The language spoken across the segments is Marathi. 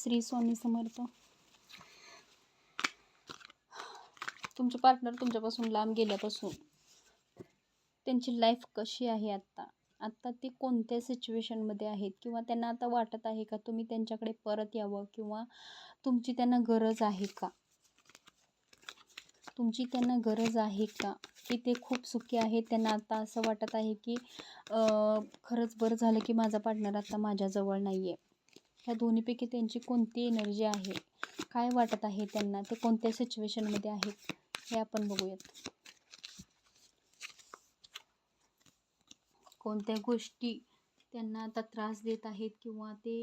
श्री स्वामी समर्थ. तुमचे पार्टनर तुमच्यापासून लांब गेल्यापासून त्यांची लाईफ कशी आहे आत्ता? आत्ता ते कोणत्या सिच्युएशनमध्ये आहेत? किंवा त्यांना आता वाटत आहे का तुम्ही त्यांच्याकडे परत यावं? किंवा तुमची त्यांना गरज आहे का? तुमची त्यांना गरज आहे का? की ते खूप सुखी आहेत. त्यांना आता असं वाटत आहे की खरंच बरं झालं की माझा पार्टनर आता माझ्याजवळ नाही आहे ह्या दोन्हीपैकी त्यांची कोणती एनर्जी आहे? काय वाटत आहे त्यांना? ते कोणत्या सिच्युएशनमध्ये आहेत? हे आपण बघूयात. कोणत्या गोष्टी त्यांना आता त्रास देत आहेत किंवा ते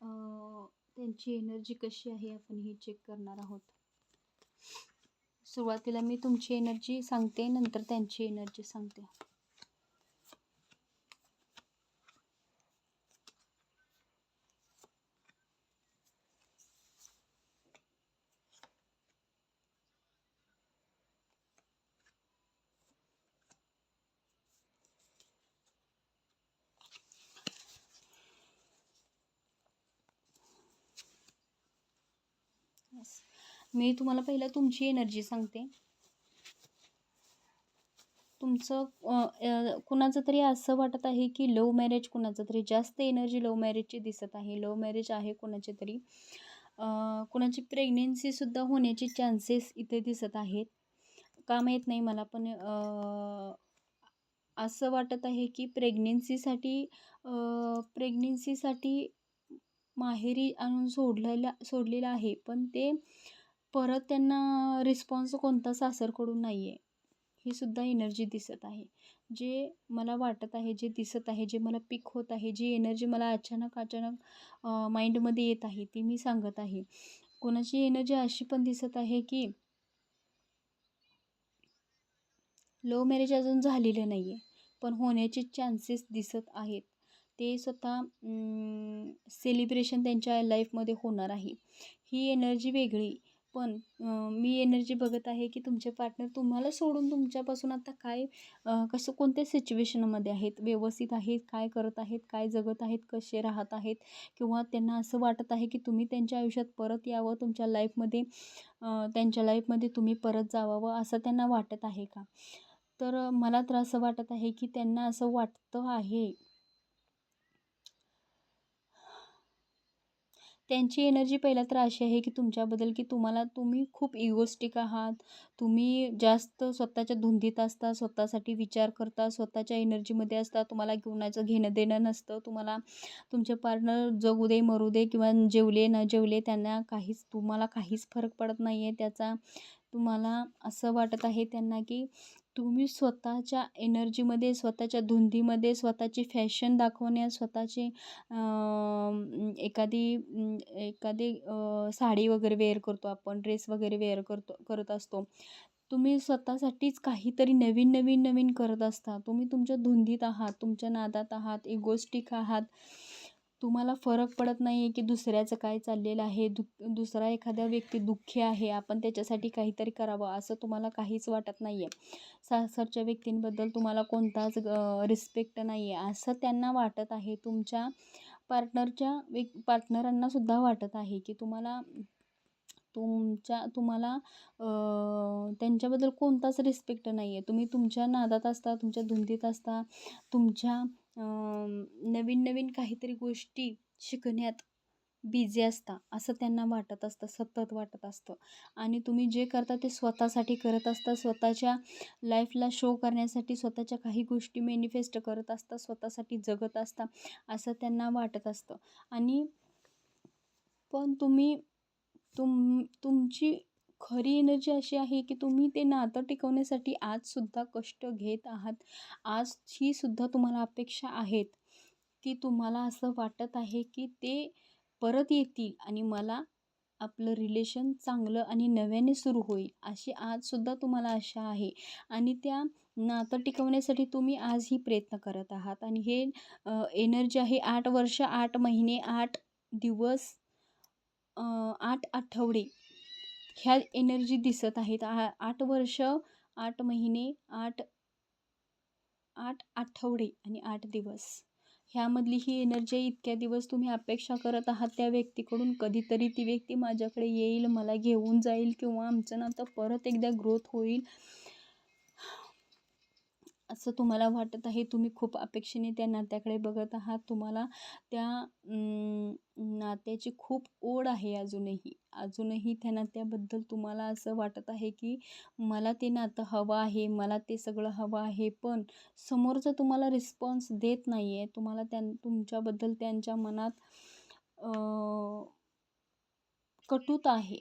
त्यांची एनर्जी कशी आहे आपण ही चेक करणार आहोत. सुरुवातीला मी तुमची एनर्जी सांगते नंतर त्यांची एनर्जी सांगते. मी तुम्हाला पहिलं तुमची एनर्जी सांगते. तुमचं कुणाचं तरी असं वाटत आहे की लव मॅरेज कुणाचं तरी जास्त एनर्जी लव मॅरेजची दिसत आहे. लव मॅरेज आहे कुणाचे तरी. कुणाची प्रेग्नेन्सीसुद्धा होण्याचे चान्सेस इथे दिसत आहेत. का माहीत नाही मला पण असं वाटत आहे की प्रेग्नेन्सीसाठी प्रेग्नेन्सीसाठी माहेरी आणून सोडलेलं सोडलेलं आहे. पण ते परत त्यांना रिस्पॉन्स कोणता सासरकडून नाही आहे ही सुद्धा एनर्जी दिसत आहे. जे मला वाटत आहे जे दिसत आहे जे मला पिक होत आहे जी एनर्जी मला अचानक अचानक माइंडमध्ये येत आहे ती मी सांगत आहे. कोणाची एनर्जी अशी पण दिसत आहे की लव्ह मॅरेज अजून झालेलं नाही आहे पण होण्याचे चान्सेस दिसत आहेत. ते स्वतः सेलिब्रेशन त्यांच्या लाईफमध्ये होणार आहे. ही एनर्जी वेगळी. पण मी एनर्जी बघत आहे की तुमचे पार्टनर तुम्हाला सोडून तुमच्यापासून आता काय कसं कोणत्या सिच्युएशनमध्ये आहेत? व्यवस्थित आहेत? काय करत आहेत? काय जगत आहेत? कसे राहत आहेत? किंवा त्यांना असं वाटत आहे की तुम्ही त्यांच्या आयुष्यात परत यावं? तुमच्या लाईफमध्ये त्यांच्या लाईफमध्ये तुम्ही परत जावावं असं त्यांना वाटत आहे का? तर मला तर असं वाटत आहे की त्यांना असं वाटतं आहे. त्यांची एनर्जी पहिला तर अशी आहे की तुमच्याबद्दल की तुम्हाला तुम्ही खूप इगोस्टिक आहात. तुम्ही जास्त स्वतःच्या धुंदीत असता स्वतःसाठी विचार करता स्वतःच्या एनर्जीमध्ये असता तुम्हाला कोणाचं घेणं देणं नसतं. तुम्हाला तुमचे पार्टनर जगू दे मरू दे किंवा जेवले न जेवले त्यांना काहीच तुम्हाला काहीच फरक पडत नाही आहे त्याचा तुम्हाला असं वाटत आहे त्यांना की तुम्ही स्वतःच्या एनर्जीमध्ये स्वतःच्या धुंदीमध्ये स्वतःची फॅशन दाखवण्यात स्वतःची एखादी एखादी साडी वगैरे वेअर करतो आपण ड्रेस वगैरे वेअर करतो करत असतो. तुम्ही स्वतःसाठीच काहीतरी नवीन नवीन नवीन करत असता. तुम्ही तुमच्या धुंदीत आहात तुमच्या नादात आहात इगोस्टिक आहात. तुम्हाला फरक पडत नाही आहे की दुसऱ्याचं काय चाललेलं आहे दु दुसरा एखादा व्यक्ती दुःखी आहे आपण त्याच्यासाठी काहीतरी करावं असं तुम्हाला काहीच वाटत नाही आहे सासरच्या व्यक्तींबद्दल तुम्हाला कोणताच रिस्पेक्ट नाही आहे असं त्यांना वाटत आहे. तुमच्या पार्टनरच्या व्यक् पार्टनरांनासुद्धा वाटत आहे की तुम्हाला तुमच्या तुम्हाला त्यांच्याबद्दल कोणताच रिस्पेक्ट नाही आहे तुम्ही तुमच्या नादात असता तुमच्या धुंदीत असता तुमच्या नवीन नवीन काहीतरी गोष्टी शिकण्यात बिझी असता असं त्यांना वाटत असतं सतत वाटत असतं. आणि तुम्ही जे करता ते स्वतःसाठी करत असता स्वतःच्या लाईफला शो करण्यासाठी स्वतःच्या काही गोष्टी मॅनिफेस्ट करत असता स्वतःसाठी जगत असता असं त्यांना वाटत असतं. आणि पण तुम्ही तुम तुमची खरी एनर्जी अशी आहे की तुम्ही ते नातं टिकवण्यासाठी आजसुद्धा कष्ट घेत आहात. आज ही सुद्धा तुम्हाला अपेक्षा आहेत की तुम्हाला असं वाटत आहे की ते परत येतील आणि मला आपलं रिलेशन चांगलं आणि नव्याने सुरू होईल अशी आजसुद्धा तुम्हाला आशा आहे. आणि त्या नातं टिकवण्यासाठी तुम्ही आजही प्रयत्न करत आहात. आणि हे एनर्जी आहे आठ वर्ष आठ महिने आठ दिवस आठ आठवडे ह्या एनर्जी दिसत आहेत. आ आठ वर्ष आठ महिने आठ आठ आठवडे आणि आठ दिवस. ह्यामधली ही एनर्जी इतक्या दिवस तुम्ही अपेक्षा करत आहात त्या व्यक्तीकडून. कधीतरी ती व्यक्ती माझ्याकडे येईल मला घेऊन जाईल किंवा आमचं नातं परत एकदा ग्रोथ होईल. असं तुम्हाला वाटत आहे तुम्ही खूप अपेक्षेने त्या नात्याकडे बघत आहात. तुम्हाला त्या नात्याची खूप ओढ आहे अजूनही. अजूनही त्या नात्याबद्दल तुम्हाला असं वाटत आहे की मला ते नातं हवं आहे मला ते सगळं हवं आहे पण समोरचं तुम्हाला रिस्पॉन्स देत नाही आहे तुम्हाला त्या तुमच्याबद्दल त्यांच्या मनात कटूत आहे.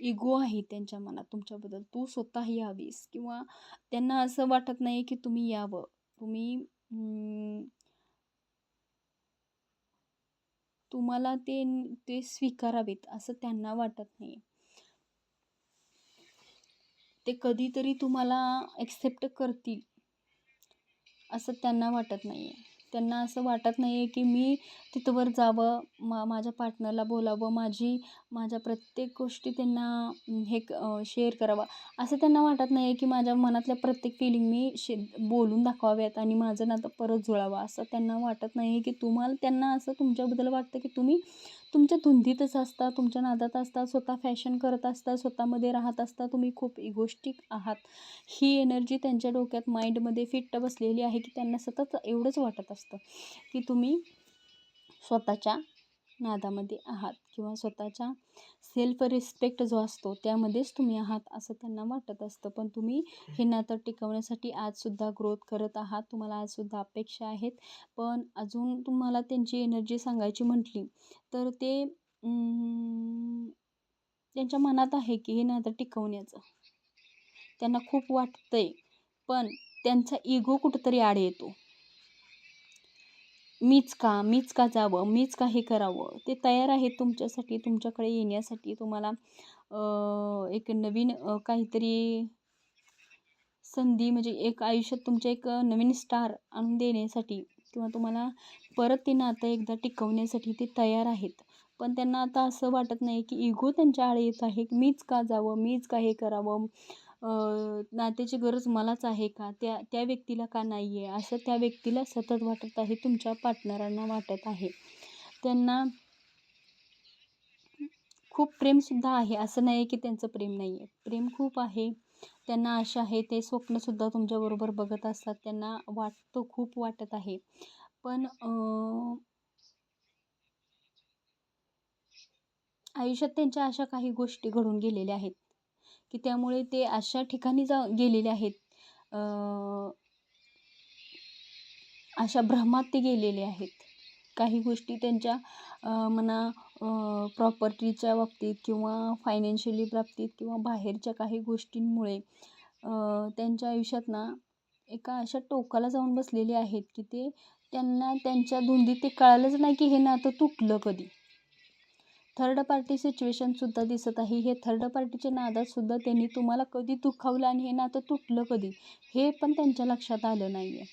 इगो आहे त्यांच्या मनात तुमच्याबद्दल. तू स्वतः यावीस किंवा त्यांना असं वाटत नाही की तुम्ही यावं. तुम्ही तुम्हाला ते ते स्वीकारावेत असं त्यांना वाटत नाही ते कधीतरी तुम्हाला ॲक्सेप्ट करतील असं त्यांना वाटत नाही आहे त्यांना असं वाटत नाही आहे की मी तिथंवर जावं मा माझ्या पार्टनरला बोलावं माझी माझ्या प्रत्येक गोष्टी त्यांना हे शेअर करावा. असं त्यांना वाटत नाही आहे की माझ्या मनातल्या प्रत्येक फिलिंग मी शे बोलून दाखवाव्यात आणि माझं नातं परत जुळावं. असं त्यांना वाटत नाही आहे की तुम्हाला त्यांना असं तुमच्याबद्दल वाटतं की तुम्ही तुमच्या धुंदीतच असता तुमच्या नादात असता स्वतः फॅशन करत असता स्वतःमध्ये राहत असता तुम्ही खूप इगोष्टिक आहात. ही एनर्जी त्यांच्या डोक्यात माइंडमध्ये फिट्ट बसलेली आहे की त्यांना सतत एवढंच वाटत असतं की तुम्ही स्वतःच्या नादामध्ये आहात किंवा स्वतःच्या सेल्फ रिस्पेक्ट जो असतो त्यामध्येच तुम्ही आहात असं त्यांना वाटत असतं. पण तुम्ही हे नातं टिकवण्यासाठी आजसुद्धा ग्रोथ करत आहात. तुम्हाला आजसुद्धा अपेक्षा आहेत. पण अजून तुम्हाला त्यांची एनर्जी सांगायची म्हटली तर ते त्यांच्या मनात आहे की हे नातं टिकवण्याचं. त्यांना खूप वाटतंय. पण त्यांचा इगो कुठंतरी आड येतो. मीच का मीच का जावं मीच का हे करावं? ते तयार आहेत तुमच्यासाठी तुमच्याकडे येण्यासाठी. तुम्हाला एक नवीन काहीतरी संधी म्हणजे एक आयुष्यात तुमच्या एक नवीन स्टार आणून देण्यासाठी किंवा तुम्हाला परत ते नातं एकदा टिकवण्यासाठी ते तयार आहेत. पण त्यांना आता असं वाटत नाही की इगो त्यांच्या आळे येत आहे मीच का जावं मीच का हे करावं? नात्याची गरज मलाच आहे का? त्या त्या व्यक्तीला का नाही आहे असं त्या व्यक्तीला सतत वाटत आहे तुमच्या पार्टनरांना वाटत आहे. त्यांना खूप प्रेमसुद्धा आहे. असं नाही की त्यांचं प्रेम नाही आहे प्रेम खूप आहे. त्यांना आशा आहे. ते स्वप्नसुद्धा तुमच्याबरोबर बघत असतात. त्यांना वाटतं खूप वाटत आहे. पण आयुष्यात त्यांच्या अशा काही गोष्टी घडून गेलेल्या आहेत. की त्यामुळे ते अशा ठिकाणी जा गेलेले आहेत. अशा भ्रमात ते गेलेले आहेत. काही गोष्टी त्यांच्या म्हणा प्रॉपर्टीच्या बाबतीत किंवा फायनान्शियली बाबतीत किंवा बाहेरच्या काही गोष्टींमुळे त्यांच्या आयुष्यात ना एका अशा टोकाला जाऊन बसलेले आहेत की ते त्यांना त्यांच्या धुंदीत ते कळालंच नाही की हे नातं तुटलं कधी. थर्ड पार्टी सिच्युएशनसुद्धा दिसत आहे. हे थर्ड पार्टीच्या नादातसुद्धा त्यांनी तुम्हाला कधी दुखावलं आणि हे नातं तुटलं कधी हे पण त्यांच्या लक्षात आलं नाही आहे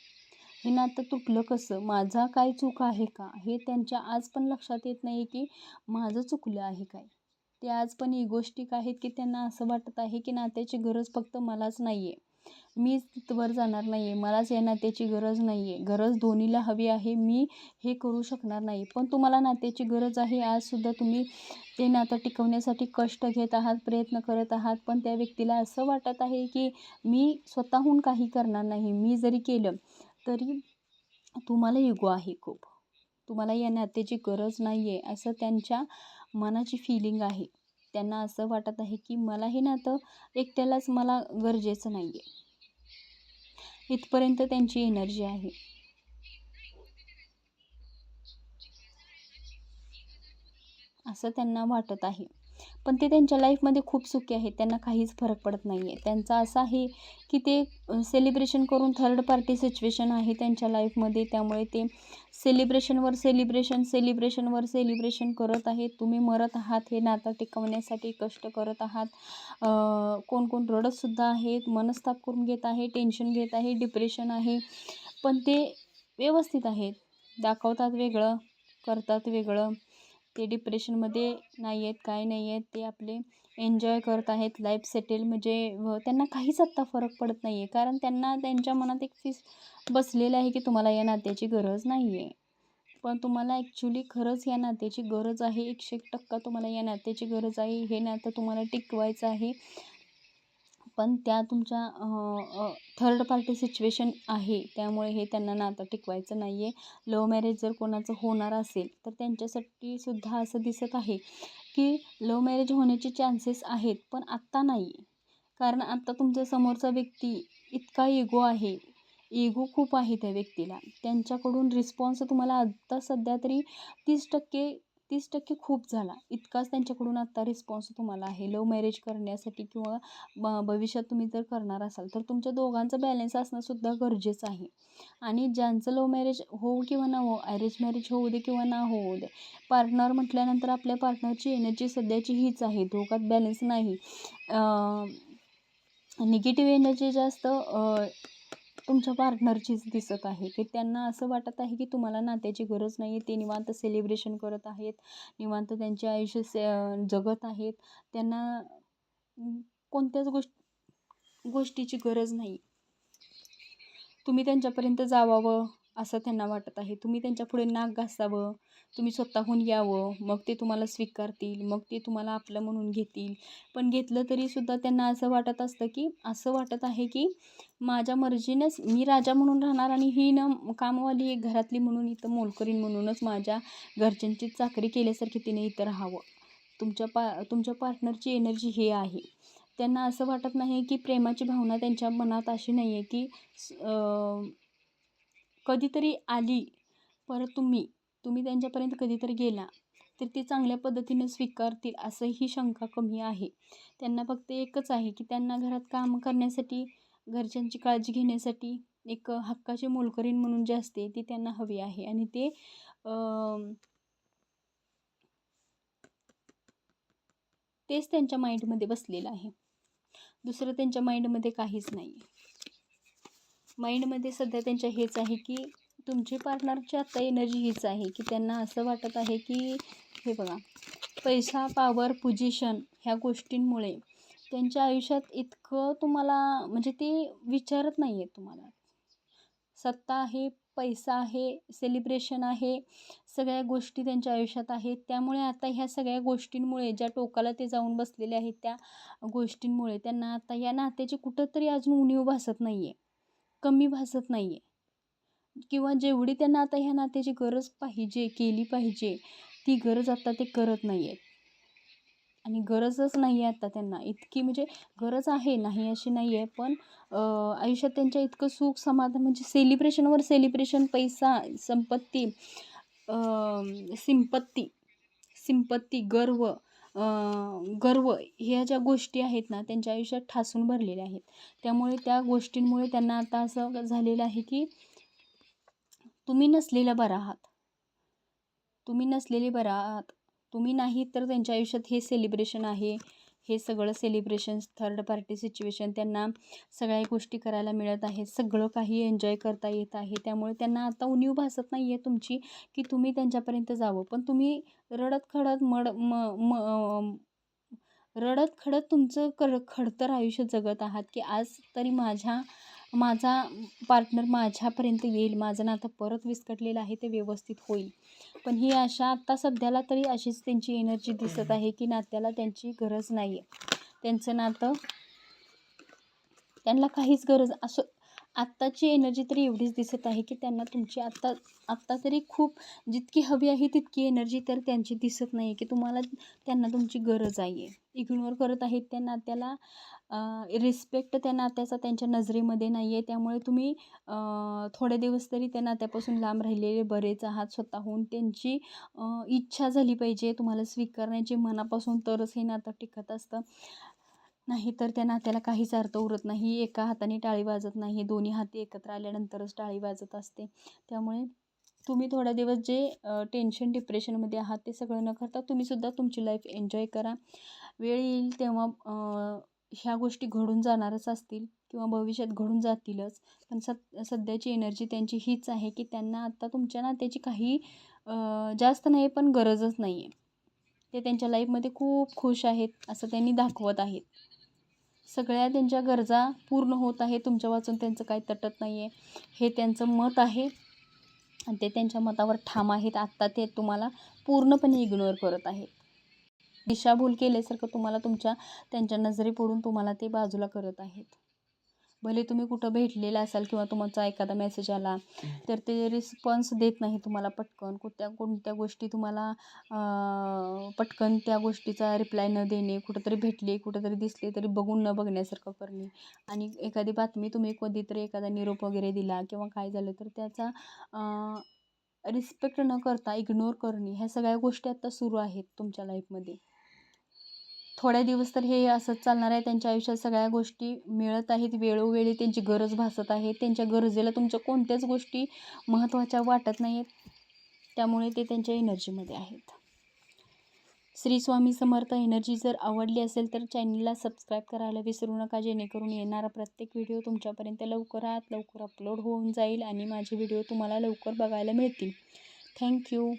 हे नातं तुटलं कसं? माझा काय चूक आहे का? हे त्यांच्या आज पण लक्षात येत नाही की माझं चुकलं आहे काय? ते आज पण इगोष्टिक आहेत की त्यांना असं वाटत आहे की नात्याची गरज फक्त मलाच नाही आहे मीच तिथवर जाणार नाही आहे मलाच या नात्याची गरज नाही आहे गरज धोनीला हवी आहे मी हे करू शकणार नाही. पण तुम्हाला नात्याची गरज आहे आजसुद्धा तुम्ही ते नातं टिकवण्यासाठी कष्ट घेत आहात प्रयत्न करत आहात. पण त्या व्यक्तीला असं वाटत आहे की मी स्वतःहून काही करणार नाही. मी जरी केलं तरी तुम्हाला युगो आहे खूप. तुम्हाला या नात्याची गरज नाही आहे असं त्यांच्या मनाची फिलिंग आहे. त्यांना असं वाटत आहे की मला हे नातं एकट्यालाच मला गरजेचं नाही आहे इथपर्यंत त्यांची एनर्जी आहे. असं त्यांना वाटत आहे. पण ते त्यांच्या लाईफमध्ये खूप सुखी आहेत. त्यांना काहीच फरक पडत नाही आहे त्यांचा असा आहे की ते सेलिब्रेशन करून थर्ड पार्टी सिच्युएशन आहे त्यांच्या लाईफमध्ये. त्यामुळे ते सेलिब्रेशनवर सेलिब्रेशन सेलिब्रेशनवर सेलिब्रेशन करत आहेत. तुम्ही मरत आहात हे नातं टिकवण्यासाठी कष्ट करत आहात. कोण कोण रडतसुद्धा आहेत मनस्ताप करून घेत आहे टेन्शन घेत आहे डिप्रेशन आहे. पण ते व्यवस्थित आहेत. दाखवतात वेगळं करतात वेगळं. ते डिप्रेशनमध्ये नाही आहेत काय नाही आहेत ते आपले एन्जॉय करत आहेत लाईफ सेटल म्हणजे त्यांना काहीच आत्ता फरक पडत नाही आहे कारण त्यांना त्यांच्या मनात एक फीस बसलेलं आहे की तुम्हाला या नात्याची गरज नाही आहे पण तुम्हाला ॲक्च्युली खरंच या नात्याची गरज आहे. एकशे एक टक्का तुम्हाला या नात्याची गरज आहे. हे नातं तुम्हाला टिकवायचं आहे. पण त्या तुमच्या थर्ड पार्टी सिच्युएशन आहे. त्यामुळे हे त्यांना नातं टिकवायचं नाही आहे लव्ह मॅरेज जर कोणाचं होणार असेल तर त्यांच्यासाठी सुद्धा असं दिसत आहे की लव्ह मॅरेज होण्याचे चान्सेस आहेत पण आत्ता नाही. कारण आत्ता तुमच्या समोरचा व्यक्ती इतका इगो आहे. इगो खूप आहे त्या व्यक्तीला. त्यांच्याकडून रिस्पॉन्स तुम्हाला आत्ता सध्या तरी तीस टक्के तीस टक्के खूप झाला. इतकाच त्यांच्याकडून आत्ता रिस्पॉन्स तुम्हाला आहे. लव्ह मॅरेज करण्यासाठी किंवा ब भविष्यात तुम्ही जर करणार असाल तर तुमच्या दोघांचं बॅलन्स असणंसुद्धा गरजेचं आहे. आणि ज्यांचं लव्ह मॅरेज होऊ किंवा ना हो अरेंज मॅरेज होऊ दे किंवा ना होऊ दे पार्टनर म्हटल्यानंतर आपल्या पार्टनरची एनर्जी सध्याची हीच आहे. दोघात बॅलन्स नाही. निगेटिव्ह एनर्जी जास्त तुमच्या पार्टनरचीच दिसत आहे. की त्यांना असं वाटत आहे की तुम्हाला नात्याची गरज नाही आहे ते निवांत सेलिब्रेशन करत आहेत. निवांत त्यांचे आयुष्य से जगत आहेत. त्यांना कोणत्याच गोष्ट गोष्टीची गरज नाही तुम्ही त्यांच्यापर्यंत जावावं असं त्यांना वाटत आहे. तुम्ही त्यांच्या पुढे नाक घासावं. तुम्ही स्वतःहून यावं मग ते तुम्हाला स्वीकारतील मग ते तुम्हाला आपलं म्हणून घेतील. पण घेतलं तरीसुद्धा त्यांना असं वाटत असतं की असं वाटत आहे की माझ्या मर्जीनंच मी राजा म्हणून राहणार आणि ही न कामवाली एक घरातली म्हणून इथं मोलकरीन म्हणूनच माझ्या घरच्यांची चाकरी केल्यासारखी तिने इथं राहावं. तुमच्या पा तुमच्या पार्टनरची एनर्जी हे आहे. त्यांना असं वाटत नाही की प्रेमाची भावना त्यांच्या मनात अशी नाही आहे की कधीतरी आली परत तुम्ही तुम्ही त्यांच्यापर्यंत कधीतरी गेला तर ते चांगल्या पद्धतीने स्वीकारतील असंही शंका कमी आहे. त्यांना फक्त एकच आहे की त्यांना घरात काम करण्यासाठी घरच्यांची काळजी घेण्यासाठी एक हक्काची मोलकरीण म्हणून जे असते ती त्यांना हवी आहे. आणि ते तेच त्यांच्या माइंडमध्ये बसलेलं आहे. दुसरं त्यांच्या माइंडमध्ये काहीच नाही माइंडमध्ये सध्या त्यांच्या हेच आहे की तुमची पार्टनरची आत्ता एनर्जी हीच आहे की त्यांना असं वाटत आहे की हे बघा पैसा पावर पोजिशन ह्या गोष्टींमुळे त्यांच्या आयुष्यात इतकं तुम्हाला म्हणजे ते विचारत नाही आहे तुम्हाला. सत्ता आहे पैसा आहे सेलिब्रेशन आहे सगळ्या गोष्टी त्यांच्या आयुष्यात आहेत. त्यामुळे आता ह्या सगळ्या गोष्टींमुळे ज्या टोकाला ते जाऊन बसलेले आहेत त्या गोष्टींमुळे त्यांना आता या नात्याची कुठंतरी अजून उणीव भासत नाही आहे कमी भासत नाही आहे किंवा जेवढी त्यांना आता ह्या नात्याची गरज पाहिजे केली पाहिजे ती गरज आता ते करत नाही आहेत आणि गरजच नाही आहे आता त्यांना. इतकी म्हणजे गरज आहे नाही अशी नाही आहे पण आयुष्यात त्यांच्या इतकं सुख समाधान म्हणजे सेलिब्रेशनवर सेलिब्रेशन पैसा संपत्ती सिंपत्ती सिंपत्ती गर्व गर्व ह्या ज्या गोष्टी आहेत ना त्यांच्या आयुष्यात ठासून भरलेल्या आहेत. त्यामुळे त्या गोष्टींमुळे त्यांना आता असं झालेलं आहे की तुम्ही नसलेला बरा आहात तुम्ही नसलेले बरा आहात तुम्ही नाही तर त्यांच्या आयुष्यात हे सेलिब्रेशन आहे. हे सगळं सेलिब्रेशन थर्ड पार्टी सिच्युएशन त्यांना सगळ्या गोष्टी करायला मिळत आहेत. सगळं काही एन्जॉय करता येत आहे. त्यामुळे त्यांना आता उणीव भासत नाही आहे तुमची की तुम्ही त्यांच्यापर्यंत जावं. पण तुम्ही रडत खडत मड म म रडत खडत तुमचं कर खडतर आयुष्य जगत आहात की आज तरी माझ्या माझा पार्टनर माझ्यापर्यंत येईल माझं नातं परत विस्कटलेलं आहे ते व्यवस्थित होईल. पण ही आशा आत्ता सध्याला तरी अशीच त्यांची एनर्जी दिसत आहे की नात्याला त्यांची गरज नाही आहे त्यांचं नातं त्यांना काहीच गरज असं आत्ताची एनर्जी तरी एवढीच दिसत आहे की त्यांना तुमची आत्ता आत्ता तरी खूप जितकी हवी आहे तितकी एनर्जी तर त्यांची दिसत नाही की तुम्हाला त्यांना तुमची गरज आहे. इग्नोर करत आहेत त्या नात्याला रिस्पेक्ट त्या नात्याचा त्यांच्या नजरेमध्ये नाही आहे त्यामुळे तुम्ही थोडे दिवस तरी त्या नात्यापासून लांब राहिलेले बरेच आहात स्वतःहून. त्यांची इच्छा झाली पाहिजे तुम्हाला स्वीकारण्याची मनापासून तरच हे नातं टिकत असतं. नाही तर त्या नात्याला काहीच अर्थ उरत नाही. एका हाताने टाळी वाजत नाही. दोन्ही हाती एकत्र आल्यानंतरच टाळी वाजत असते. त्यामुळे तुम्ही थोड्या दिवस जे टेन्शन डिप्रेशनमध्ये आहात ते सगळं न करता तुम्हीसुद्धा तुमची लाईफ एन्जॉय करा. वेळ येईल तेव्हा ह्या गोष्टी घडून जाणारच असतील किंवा भविष्यात घडून जातीलच. पण सद सध्याची एनर्जी त्यांची हीच आहे की त्यांना आत्ता तुमच्या नात्याची काही जास्त नाही पण गरजच नाही आहे ते त्यांच्या लाईफमध्ये खूप खुश आहेत असं त्यांनी दाखवत आहेत. सगळ्या त्यांच्या गरजा पूर्ण होत आहे तुमच्या वाचून त्यांचं काही तटत नाही आहे हे त्यांचं मत आहे. आणि ते त्यांच्या मतावर ठाम आहेत. आत्ता ते तुम्हाला पूर्णपणे इग्नोर करत आहेत. दिशाभूल केल्यासारखं तुम्हाला तुमच्या त्यांच्या नजरे पडून तुम्हाला ते बाजूला करत आहेत. भले तुम्ही कुठं भेटलेला असाल किंवा तुमचा एखादा मेसेज आला तर ते रिस्पॉन्स देत नाही तुम्हाला पटकन. कोणत्या कोणत्या गोष्टी तुम्हाला पटकन त्या गोष्टीचा रिप्लाय न देणे कुठंतरी भेटले कुठंतरी दिसले तरी बघून न बघण्यासारखं करणे. आणि एखादी बातमी तुम्ही कधीतरी एखादा निरोप वगैरे दिला किंवा काय झालं तर त्याचा रिस्पेक्ट न करता इग्नोर करणे ह्या सगळ्या गोष्टी आता सुरू आहेत तुमच्या लाईफमध्ये थोड्या दिवस तर हे असंच चालणार आहे. त्यांच्या आयुष्यात सगळ्या गोष्टी मिळत आहेत. वेळोवेळी त्यांची गरज भासत आहे. त्यांच्या गरजेला तुमच्या कोणत्याच गोष्टी महत्त्वाच्या वाटत नाही आहेत त्यामुळे ते त्यांच्या एनर्जीमध्ये आहेत. श्री स्वामी समर्थ एनर्जी जर आवडली असेल तर चॅनलला सबस्क्राईब करायला विसरू नका. जेणेकरून येणारा प्रत्येक व्हिडिओ तुमच्यापर्यंत लवकरात लवकर अपलोड होऊन जाईल आणि माझे व्हिडिओ तुम्हाला लवकर बघायला मिळतील. थँक्यू